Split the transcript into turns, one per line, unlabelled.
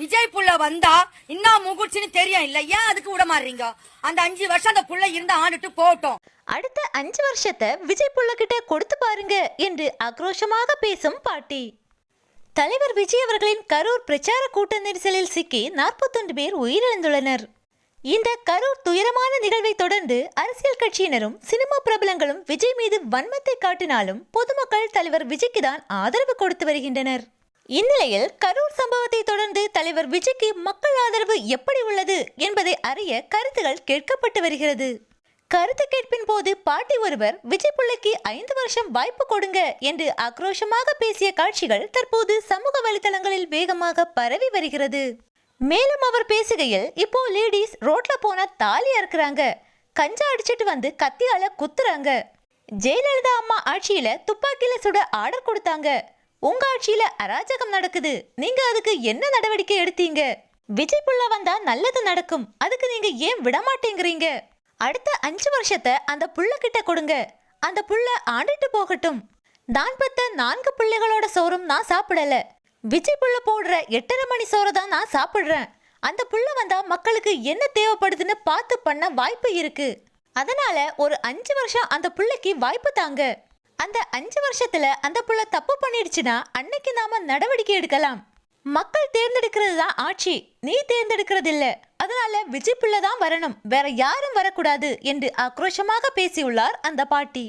விஜய் புள்ள வந்தா இன்னும் முகுட்சின்னு தெரியும் இல்ல ஏன் அதுக்கு விட மாறீங்க அந்த அஞ்சு வருஷம் அந்த புள்ள இருந்து ஆண்டுட்டு போகட்டும்.
அடுத்த அஞ்சு வருஷத்தை விஜய் புள்ளகிட்ட கொடுத்து பாருங்க என்று ஆக்ரோஷமாக பேசும் பாட்டி. தலைவர் விஜய் அவர்களின் கரூர் பிரச்சார கூட்ட நெரிசலில் சிக்கி நாற்பத்தொன்று பேர் உயிரிழந்துள்ளனர். இந்த கரூர் துயரமான நிகழ்வை தொடர்ந்து அரசியல் கட்சியினரும் சினிமா பிரபலங்களும் விஜய் மீது வன்மத்தை காட்டினாலும் பொதுமக்கள் தலைவர் விஜய்க்கு தான் ஆதரவு கொடுத்து வருகின்றனர். இந்நிலையில் கரூர் சம்பவத்தை தொடர்ந்து தலைவர் விஜய்க்கு மக்கள் ஆதரவு எப்படி உள்ளது என்பதை அறிய கருத்துகள் கேட்கப்பட்டு வருகிறது. கருத்து கேட்பின் போது பாட்டி ஒருவர் விஜய் பிள்ளைக்கு ஐந்து வருஷம் வாய்ப்பு கொடுங்க என்று ஆக்ரோஷமாக பேசிய காட்சிகள் தற்போது சமூக வலைதளங்களில் வேகமாக பரவி வருகிறது. மேலும் அவர் பேசுகையில் இப்போ லேடிஸ் ரோட்ல போனா தாலி அறுக்குறாங்க. கஞ்சா அடிச்சிட்டு வந்து கத்தியால குத்துறாங்க. ஜெயலலிதா அம்மா ஆட்சியில துப்பாக்கியில சுட ஆர்டர் கொடுத்தாங்க. உங்க ஆட்சியில அராஜகம் நடக்குது. நீங்க அதுக்கு என்ன நடவடிக்கை எடுத்தீங்க? விஜய் புள்ள வந்தா நல்லது நடக்கும். அதுக்கு நீங்க ஏன் விடமாட்டேங்கிறீங்க? அடுத்த அஞ்சு வருஷத்தை அந்த புள்ள கிட்ட கொடுங்க. அந்த புள்ள ஆண்டுட்டு போகட்டும். நான் பத்த நான்கு பிள்ளைகளோட சோறும் நான் சாப்பிடல. விஜய் புள்ள போடுற எட்டரை மணி சோறு தான் நான் சாப்பிடுறேன். அந்த புள்ள வந்தா மக்களுக்கு என்ன தேவைப்படுதுன்னு பார்த்து பண்ண வாய்ப்பு இருக்கு. அதனால ஒரு அஞ்சு வருஷம் அந்த புள்ளைக்கு வாய்ப்பு தாங்க. அந்த அஞ்சு வருஷத்துல அந்த புள்ள தப்பு பண்ணிடுச்சுன்னா அன்னைக்கு நாம நடவடிக்கை எடுக்கலாம். மக்கள் தேர்ந்தெடுக்கிறது தான் ஆட்சி. நீ தேர்ந்தெடுக்கிறது இல்ல. அதனால விஜய் பிள்ளை தான் வரணும். வேற யாரும் வரக்கூடாது என்று ஆக்ரோஷமாக பேசியுள்ளார் அந்த பாட்டி.